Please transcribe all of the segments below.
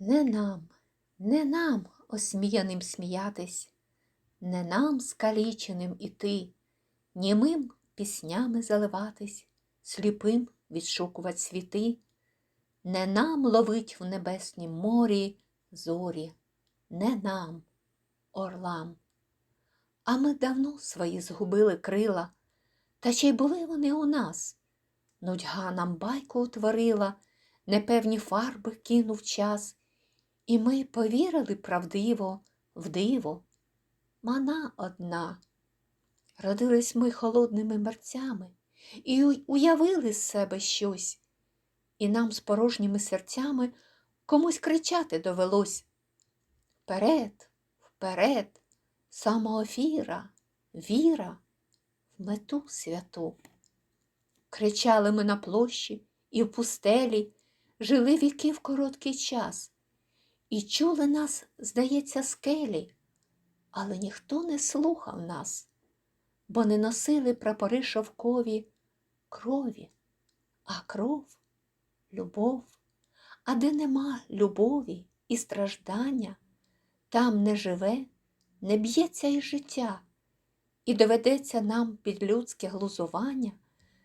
Не нам, не нам осміяним сміятись, не нам скаліченим іти, німим піснями заливатись, сліпим відшукувать світи, не нам ловить в небеснім морі зорі, не нам, орлам. А ми давно свої згубили крила, та чи й були вони у нас? Нудьга нам байку утворила, непевні фарби кинув час, і ми повірили правдиво в диво. Мана одна. Родились ми холодними мерцями і уявили з себе щось, і нам з порожніми серцями комусь кричати довелось. Вперед, вперед, самоофіра, віра в мету святу. Кричали ми на площі і в пустелі, жили віки в короткий час, і чули нас, здається, скелі, але ніхто не слухав нас, бо не носили прапори шовкові крові, а кров любов. А де нема любові і страждання, там не живе, не б'ється і життя, і доведеться нам під людське глузування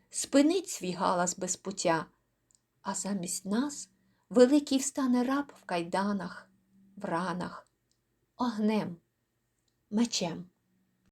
спинить свій галас без пуття, а замість нас великий встане раб в кайданах, в ранах, огнем, мечем.